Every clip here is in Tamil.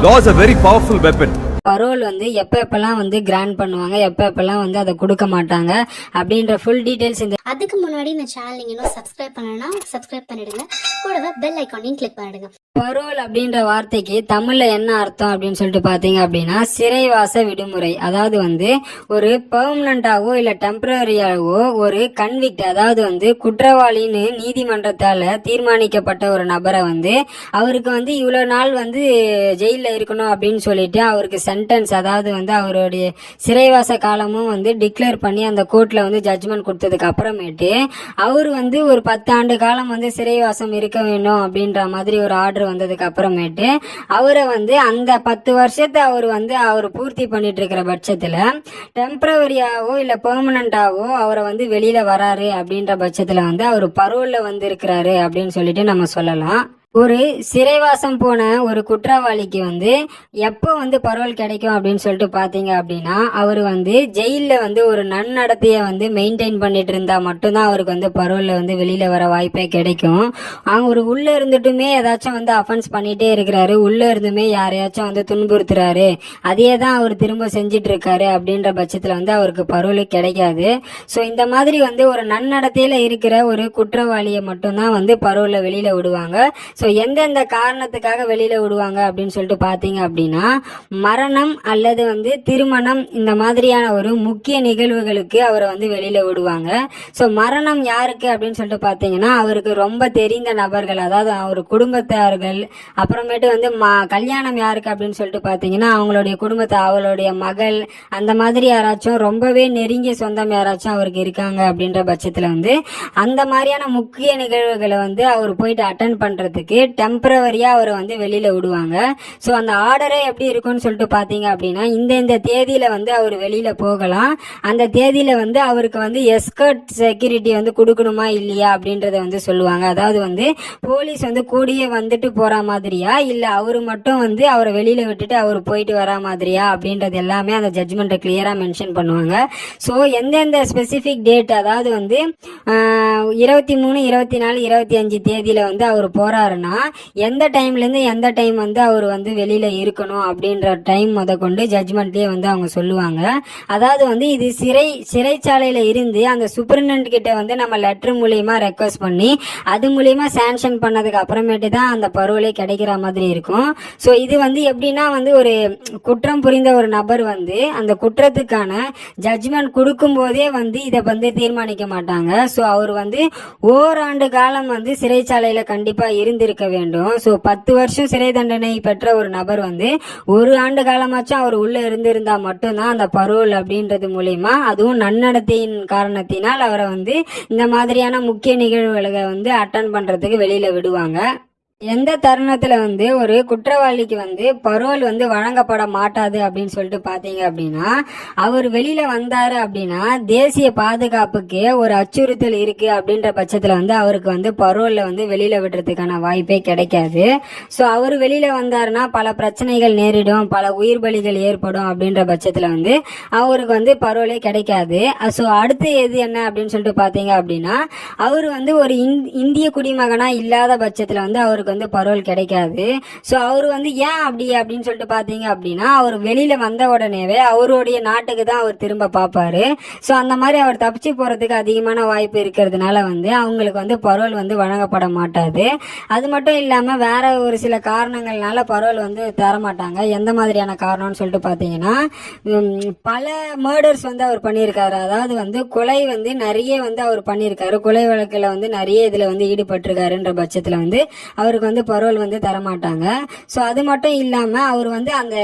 Law is a very powerful weapon. Parole வந்து எப்போ எப்பெல்லாம் வந்து கிராண்ட் பண்ணுவாங்க எப்போ எப்பெல்லாம் வந்து அதை கொடுக்க மாட்டாங்க அப்படின்ற ஃபுல் டீட்டெயில்ஸ் இந்த அதுக்கு முன்னாடி இந்த சேனல் நீங்கள் இன்னும் சப்ஸ்கிரைப் பண்ணலைன்னா சப்ஸ்கிரைப் பண்ணிடுங்க. கூடவே பெல் ஐக்கானையும் கிளிக் பண்ணிடுங்க. பரோல் அப்படின்ற வார்த்தைக்கு தமிழ்ல என்ன அர்த்தம் அப்படின்னு சொல்லிட்டு பாத்தீங்க அப்படின்னா சிறைவாச விடுமுறை. அதாவது வந்து ஒரு பெர்மனண்டாவோ இல்ல டெம்பரரியாவோ ஒரு கன்விக்ட் அதாவது வந்து குற்றவாளின்னு நீதிமன்றத்தால தீர்மானிக்கப்பட்ட ஒரு நபரை வந்து அவருக்கு வந்து இவ்வளவு நாள் வந்து ஜெயில இருக்கணும் அப்படின்னு சொல்லிட்டு அவருக்கு சென்டென்ஸ் அதாவது வந்து அவருடைய சிறைவாச காலமும் வந்து டிக்ளேர் பண்ணி அந்த கோர்ட்டில் வந்து ஜட்ஜ்மெண்ட் கொடுத்ததுக்கு அப்புறமேட்டு அவர் வந்து ஒரு பத்து ஆண்டு காலம் வந்து சிறைவாசம் இருக்க வேணும் அப்படின்ற மாதிரி ஒரு ஆர்டர் வந்ததுக்கு அப்புறமேட்டு அவரை வந்து அந்த பத்து வருஷத்தை அவர் வந்து அவர் பூர்த்தி பண்ணிட்டு இருக்கிற பட்சத்தில் டெம்பரவரியாவோ இல்லை பெர்மனண்டாவோ அவரை வந்து வெளியில் வராரு அப்படின்ற பட்சத்தில் வந்து அவர் பரோலில் வந்து இருக்கிறாரு அப்படின்னு சொல்லிட்டு நம்ம சொல்லலாம். ஒரு சிறைவாசம் போன ஒரு குற்றவாளிக்கு வந்து எப்போ வந்து பரோல் கிடைக்கும் அப்படின்னு சொல்லிட்டு பார்த்தீங்க அப்படின்னா அவர் வந்து ஜெயிலில் வந்து ஒரு நன்னடத்தையை வந்து மெயின்டைன் பண்ணிட்டு இருந்தால் மட்டும்தான் அவருக்கு வந்து பரவலில் வந்து வெளியில் வர வாய்ப்பே கிடைக்கும். அவர் உள்ளே இருந்துட்டுமே ஏதாச்சும் வந்து அஃபென்ஸ் பண்ணிகிட்டே இருக்கிறாரு. உள்ளே இருந்துமே யாரையாச்சும் வந்து துன்புறுத்துறாரு. அதையே தான் அவர் திரும்ப செஞ்சிட்டு இருக்காரு அப்படின்ற பட்சத்தில் வந்து அவருக்கு பரோல் கிடைக்காது. ஸோ இந்த மாதிரி வந்து ஒரு நன்னடத்தையில் இருக்கிற ஒரு குற்றவாளியை மட்டும்தான் வந்து பரவலில் வெளியில் விடுவாங்க. ஸோ எந்தெந்த காரணத்துக்காக வெளியில் விடுவாங்க அப்படின்னு சொல்லிட்டு பார்த்தீங்க அப்படின்னா மரணம் அல்லது வந்து திருமணம் இந்த மாதிரியான ஒரு முக்கிய நிகழ்வுகளுக்கு அவரை வந்து வெளியில் விடுவாங்க. ஸோ மரணம் யாருக்கு அப்படின்னு சொல்லிட்டு பார்த்தீங்கன்னா அவருக்கு ரொம்ப தெரிந்த நபர்கள் அதாவது அவர் குடும்பத்தார்கள் அப்புறமேட்டு வந்து ம கல்யாணம் யாருக்கு அப்படின்னு சொல்லிட்டு பார்த்தீங்கன்னா அவங்களுடைய குடும்பத்தை அவளுடைய மகள் அந்த மாதிரி யாராச்சும் ரொம்பவே நெருங்கிய சொந்தம் யாராச்சும் அவருக்கு இருக்காங்க அப்படின்ற பட்சத்தில் வந்து அந்த மாதிரியான முக்கிய நிகழ்வுகளை வந்து அவர் போயிட்டு அட்டன் பண்ணுறதுக்கு டெம்பரவரியாக அவரை வந்து வெளியில் விடுவாங்க. ஸோ அந்த ஆர்டரே எப்படி இருக்கும்னு சொல்லிட்டு பார்த்தீங்க அப்படின்னா இந்த இந்த தேதியில் வந்து அவர் வெளியில் போகலாம். அந்த தேதியில் வந்து அவருக்கு வந்து எஸ்கர்ட் செக்யூரிட்டி வந்து கொடுக்கணுமா இல்லையா அப்படின்றத வந்து சொல்லுவாங்க. அதாவது வந்து போலீஸ் வந்து கூடியே வந்துட்டு போகிற மாதிரியா? இல்லை அவர் மட்டும் வந்து அவரை வெளியில் விட்டுட்டு அவர் போயிட்டு வரா மாதிரியா? அப்படின்றது எல்லாமே அந்த ஜட்ஜ்மெண்ட்டை கிளியராக மென்ஷன் பண்ணுவாங்க. ஸோ எந்தெந்த ஸ்பெசிஃபிக் டேட் அதாவது வந்து இருபத்தி மூணு இருபத்தி நாலு இருபத்தி அஞ்சு தேதியில் வந்து அவர் போறாருன்னா எந்த டைம்ல இருந்து எந்த டைம் வந்து அவர் வந்து வெளியில் இருக்கணும் அப்படின்ற டைம் முத கொண்டு ஜட்ஜ்மெண்ட்லேயே வந்து அவங்க சொல்லுவாங்க. அதாவது வந்து இது சிறை சிறைச்சாலையில் இருந்து அந்த சூப்பரிண்டென்ட் கிட்ட வந்து நம்ம லெட்டர் மூலியமா ரெக்வஸ்ட் பண்ணி அது மூலியமா சேங்ஷன் பண்ணதுக்கு அப்புறமேட்டு தான் அந்த பருவலே கிடைக்கிற மாதிரி இருக்கும். ஸோ இது வந்து எப்படின்னா வந்து ஒரு குற்றம் புரிந்த ஒரு நபர் வந்து அந்த குற்றத்துக்கான ஜட்ஜ்மெண்ட் கொடுக்கும் போதே வந்து இதை வந்து தீர்மானிக்க மாட்டாங்க. ஸோ அவர் வந்து ஓராண்டு காலம் வந்து சிறைச்சாலையில் கண்டிப்பாக இருந்து இருக்க வேண்டும். ஸோ பத்து வருஷம் சிறை தண்டனை பெற்ற ஒரு நபர் வந்து ஒரு ஆண்டு காலமாச்சும் அவர் உள்ளே இருந்திருந்தால் மட்டும்தான் அந்த பரோல் அப்படின்றது மூலயமா அதுவும் நன்னடத்தையின் காரணத்தினால் அவரை வந்து இந்த மாதிரியான முக்கிய நிகழ்வுகளை வந்து அட்டன் பண்ணுறதுக்கு வெளியில் விடுவாங்க. எந்த தருணத்துல வந்து ஒரு குற்றவாளிக்கு வந்து பரோல் வந்து வழங்கப்பட மாட்டாது அப்படின்னு சொல்லிட்டு பாத்தீங்க அப்படின்னா அவர் வெளியில வந்தாரு அப்படின்னா தேசிய பாதுகாப்புக்கு ஒரு அச்சுறுத்தல் இருக்கு அப்படின்ற பட்சத்துல வந்து அவருக்கு வந்து பரோல்ல வந்து வெளியில விடுறதுக்கான வாய்ப்பே கிடைக்காது. ஸோ அவர் வெளியில வந்தாருன்னா பல பிரச்சனைகள் நேரிடும் பல உயிர் பலிகள் ஏற்படும் அப்படின்ற பட்சத்துல வந்து அவருக்கு வந்து பரோலே கிடைக்காது. ஸோ அடுத்து எது என்ன அப்படின்னு சொல்லிட்டு பாத்தீங்க அப்படின்னா அவர் வந்து ஒரு இந்- இந்திய குடிமகனா இல்லாத பட்சத்துல வந்து அவருக்கு வந்து பரோல் கிடைக்காது. ஸோ அவர் வந்து ஏன் அப்படி அப்படின்னு சொல்லிட்டு பார்த்தீங்க அப்படின்னா அவர் வெளியில் வந்த உடனேவே அவருடைய நாட்டுக்கு தான் அவர் திரும்ப பார்ப்பாரு ஸோ அந்த மாதிரி அவர் தப்பிச்சு போகிறதுக்கு அதிகமான வாய்ப்பு இருக்கிறதுனால வந்து அவங்களுக்கு வந்து பரோல் வந்து வழங்கப்பட மாட்டாது. அது மட்டும் இல்லாமல் வேற ஒரு சில காரணங்கள்னால பரோல் வந்து தர மாட்டாங்க எந்த மாதிரியான காரணம்னு சொல்லிட்டு பார்த்தீங்கன்னா பல மர்டர்ஸ் வந்து அவர் பண்ணியிருக்காரு. அதாவது வந்து கொலை வந்து நிறைய வந்து அவர் பண்ணியிருக்காரு. கொலை வழக்கில் வந்து நிறைய இதில் வந்து ஈடுபட்டிருக்காருன்ற பட்சத்தில் வந்து அவர் அவருக்கு வந்து பரோல் வந்து தரமாட்டாங்க. ஸோ அது மட்டும் இல்லாமல் அவர் வந்து அந்த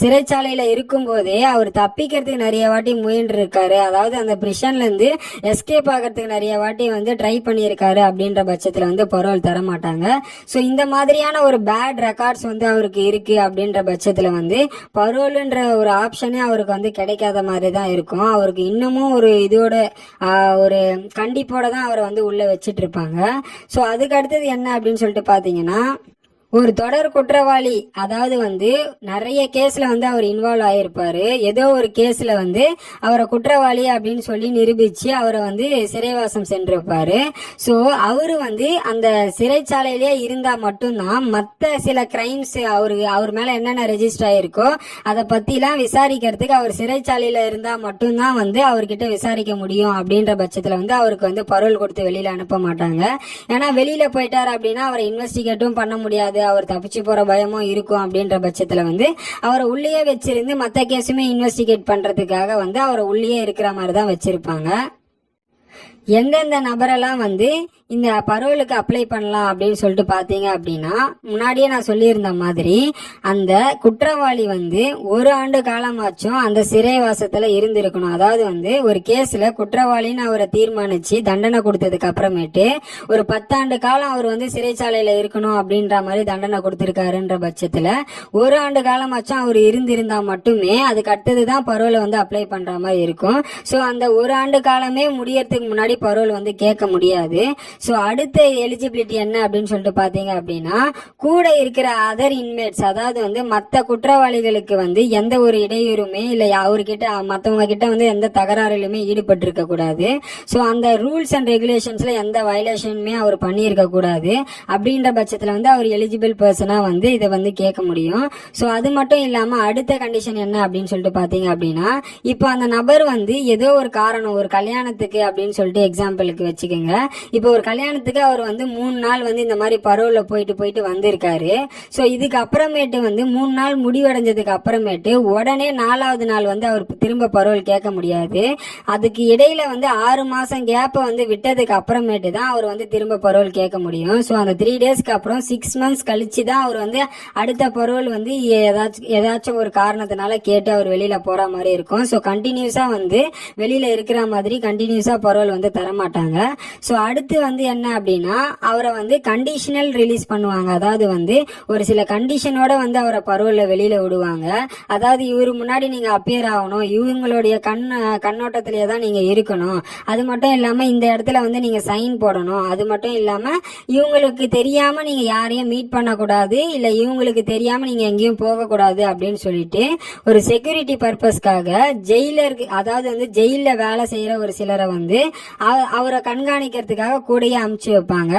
சிறைச்சாலையில் இருக்கும்போதே அவர் தப்பிக்கிறதுக்கு நிறைய வாட்டி முயன்றிருக்காரு. அதாவது அந்த பிரிஷன்லேருந்து எஸ்கேப் ஆகிறதுக்கு நிறைய வாட்டி வந்து ட்ரை பண்ணியிருக்காரு அப்படின்ற பட்சத்தில் வந்து பரோல் தரமாட்டாங்க. ஸோ இந்த மாதிரியான ஒரு பேட் ரெக்கார்ட்ஸ் வந்து அவருக்கு இருக்குது அப்படின்ற பட்சத்தில் வந்து பரோலுன்ற ஒரு ஆப்ஷனே அவருக்கு வந்து கிடைக்காத மாதிரி தான் இருக்கும். அவருக்கு இன்னமும் ஒரு இதோட ஒரு கண்டிப்போட தான் அவரை வந்து உள்ளே வச்சிட்டு இருப்பாங்க. ஸோ அதுக்கு அடுத்தது என்ன அப்படின்னு சொல்லிட்டு பார்த்தீங்கன்னா ஒரு தொடர் குற்றவாளி அதாவது வந்து நிறைய கேஸ்ல வந்து அவர் இன்வால்வ் ஆயிருப்பாரு. ஏதோ ஒரு கேஸ்ல வந்து அவரை குற்றவாளி அப்படின்னு சொல்லி நிரூபிச்சு அவரை வந்து சிறைவாசம் சென்றிருப்பாரு. ஸோ அவரு வந்து அந்த சிறைச்சாலையிலேயே இருந்தா மட்டும்தான் மற்ற சில கிரைம்ஸ் அவரு அவர் மேல என்னென்ன ரெஜிஸ்டர் ஆயிருக்கோ அதை பத்திலாம் விசாரிக்கிறதுக்கு அவர் சிறைச்சாலையில இருந்தா மட்டும்தான் வந்து அவர்கிட்ட விசாரிக்க முடியும் அப்படின்ற பட்சத்தில் வந்து அவருக்கு வந்து பரோல் கொடுத்து வெளியில அனுப்ப மாட்டாங்க. ஏன்னா வெளியில போயிட்டார் அப்படின்னா அவரை இன்வெஸ்டிகேட்டும் பண்ண முடியாது. அவர் தப்பிச்சு போற பயமும் இருக்கும் அப்படின்ற பட்சத்துல வந்து அவரை உள்ளேயே வச்சிருந்து மத்த கேஸுமே இன்வெஸ்டிகேட் பண்றதுக்காக வந்து அவரை உள்ளேயே இருக்கிற மாதிரி தான் வச்சிருப்பாங்க. எந்தெந்த நபரெல்லாம் வந்து இந்த பரோலுக்கு அப்ளை பண்ணலாம் அப்படின்னு சொல்லிட்டு பார்த்தீங்க அப்படின்னா முன்னாடியே நான் சொல்லியிருந்த மாதிரி அந்த குற்றவாளி வந்து ஒரு ஆண்டு காலமாச்சும் அந்த சிறைவாசத்தில் இருந்திருக்கணும். அதாவது வந்து ஒரு கேஸில் குற்றவாளின்னு அவரை தீர்மானித்து தண்டனை கொடுத்ததுக்கு அப்புறமேட்டு ஒரு பத்தாண்டு காலம் அவர் வந்து சிறைச்சாலையில் இருக்கணும் அப்படின்ற மாதிரி தண்டனை கொடுத்துருக்காருன்ற பட்சத்தில் ஒரு ஆண்டு காலமாச்சும் அவர் இருந்திருந்தா மட்டுமே அதுக்கு அடுத்தது தான் பரோலை வந்து அப்ளை பண்ணுற மாதிரி இருக்கும். ஸோ அந்த ஒரு ஆண்டு காலமே முடியறதுக்கு முன்னாடி பரோல் வந்து கேட்க முடியாது. ஸோ அடுத்த எலிஜிபிலிட்டி என்ன அப்படின்னு சொல்லிட்டு பார்த்தீங்க அப்படின்னா கூட இருக்கிற அதர் இன்மேட்ஸ் அதாவது வந்து மற்ற குற்றவாளிகளுக்கு வந்து எந்த ஒரு இடையூறுமே இல்லை. அவர்கிட்ட மற்றவங்க கிட்ட வந்து எந்த தகராறுலையுமே ஈடுபட்டிருக்க கூடாது. ஸோ அந்த ரூல்ஸ் அண்ட் ரெகுலேஷன்ஸில் எந்த வயலேஷனுமே அவர் பண்ணியிருக்க கூடாது. அப்படின்ற பட்சத்தில் வந்து அவர் எலிஜிபிள் பர்சனாக வந்து இதை வந்து கேட்க முடியும். ஸோ அது மட்டும் இல்லாமல் அடுத்த கண்டிஷன் என்ன அப்படின்னு சொல்லிட்டு பார்த்தீங்க அப்படின்னா இப்போ அந்த நபர் வந்து ஏதோ ஒரு காரணம் ஒரு கல்யாணத்துக்கு அப்படின்னு சொல்லிட்டு எக்ஸாம்பிளுக்கு வச்சுக்கோங்க. இப்போ ஒரு கல்யாணத்துக்கு அவர் வந்து மூணு நாள் வந்து இந்த மாதிரி பரோல்ல போயிட்டு போயிட்டு வந்திருக்காரு. ஸோ இதுக்கு அப்புறமேட்டு வந்து மூணு நாள் முடிவடைஞ்சதுக்கு அப்புறமேட்டு உடனே நாலாவது நாள் வந்து அவர் திரும்ப பரோல் கேட்க முடியாது. அதுக்கு இடையில வந்து ஆறு மாசம் கேப்பை வந்து விட்டதுக்கு அப்புறமேட்டு தான் அவர் வந்து திரும்ப பரோல் கேட்க முடியும். ஸோ அந்த த்ரீ டேஸ்க்கு அப்புறம் சிக்ஸ் மந்த்ஸ் கழிச்சு தான் அவர் வந்து அடுத்த பரோல் வந்து ஏதாச்சும் ஏதாச்சும் ஒரு காரணத்தினால கேட்டு அவர் வெளியில போற மாதிரி இருக்கும். ஸோ கண்டினியூஸா வந்து வெளியில இருக்கிற மாதிரி கண்டினியூஸா பரோல் வந்து தர மாட்டாங்க ஸோ அடுத்து வந்து வந்து என்ன அப்படின்னா அவரை வந்து கண்டிஷனல் ரிலீஸ் பண்ணுவாங்க. அதாவது வந்து ஒரு சில கண்டிஷனோட வந்து அவரை பரோல்ல வெளியில விடுவாங்க. அதாவது இவர் முன்னாடி நீங்க அப்பியர் ஆகணும். இவங்களுடைய கண் கண்ணோட்டத்திலேயே தான் நீங்க இருக்கணும். அது மட்டும் இல்லாம இந்த இடத்துல வந்து நீங்க சைன் போடணும். அது மட்டும் இல்லாம இவங்களுக்கு தெரியாம நீங்க யாரையும் மீட் பண்ணக்கூடாது. இல்ல இவங்களுக்கு தெரியாம நீங்க எங்கேயும் போகக்கூடாது அப்படின்னு சொல்லிட்டு ஒரு செக்யூரிட்டி பர்பஸ்க்காக ஜெயிலருக்கு அதாவது வந்து ஜெயில வேலை செய்யற ஒரு சிலரை வந்து அவ- அவரை கண்காணிக்கிறதுக்காக கூடயே அமுச்சு வைப்பாங்க.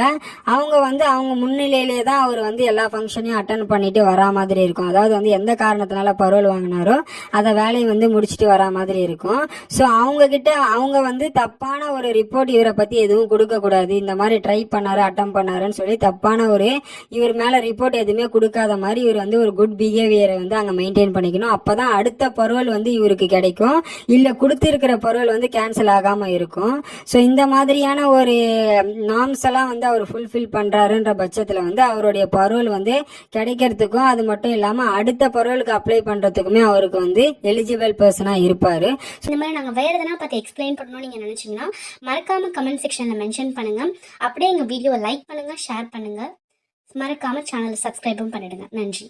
அவங்க வந்து அவங்க முன்னிலையிலே தான் அவர் வந்து எல்லா ஃபங்க்ஷனையும் அட்டன் பண்ணிட்டு வரா மாதிரி இருக்கும். அதாவது வந்து எந்த காரணத்தினால பரோல் வாங்கினாரோ அதை வேலையை வந்து முடிச்சுட்டு வரா மாதிரி இருக்கும். ஸோ அவங்க கிட்ட அவங்க வந்து தப்பான ஒரு ரிப்போர்ட் இவரை பற்றி எதுவும் கொடுக்கக்கூடாது இந்த மாதிரி ட்ரை பண்ணாரு அட்டம் பண்ணாருன்னு சொல்லி தப்பான ஒரு இவர் மேலே ரிப்போர்ட் எதுவுமே கொடுக்காத மாதிரி இவர் வந்து ஒரு குட் பிஹேவியரை வந்து அங்கே மெயின்டைன் பண்ணிக்கணும். அப்போ தான் அடுத்த பரோல் வந்து இவருக்கு கிடைக்கும். இல்லை கொடுத்துருக்கிற பரோல் வந்து கேன்சல் ஆகாமல் இருக்கும். ஸோ இந்த மாதிரியான ஒரு நாம்ஸ் எல்லாம் வந்து அவர் ஃபுல்ஃபில் பண்ணுறாருன்ற பட்சத்தில் வந்து அவருடைய பரோல் வந்து கிடைக்கிறதுக்கும் அது மட்டும் இல்லாமல் அடுத்த பரோலுக்கு அப்ளை பண்ணுறதுக்குமே அவருக்கு வந்து எலிஜிபிள் பர்சனாக இருப்பார். இந்த மாதிரி நாங்கள் வேறு எதனா பார்த்து எக்ஸ்பிளைன் பண்ணணும்னு நீங்கள் நினச்சிங்கன்னா மறக்காமல் கமெண்ட் செக்ஷனில் மென்ஷன் பண்ணுங்கள் அப்படியே எங்கள் வீடியோவை லைக் பண்ணுங்கள் ஷேர் பண்ணுங்கள் மறக்காமல் சேனலை சப்ஸ்கிரைபும் பண்ணிடுங்க. நன்றி.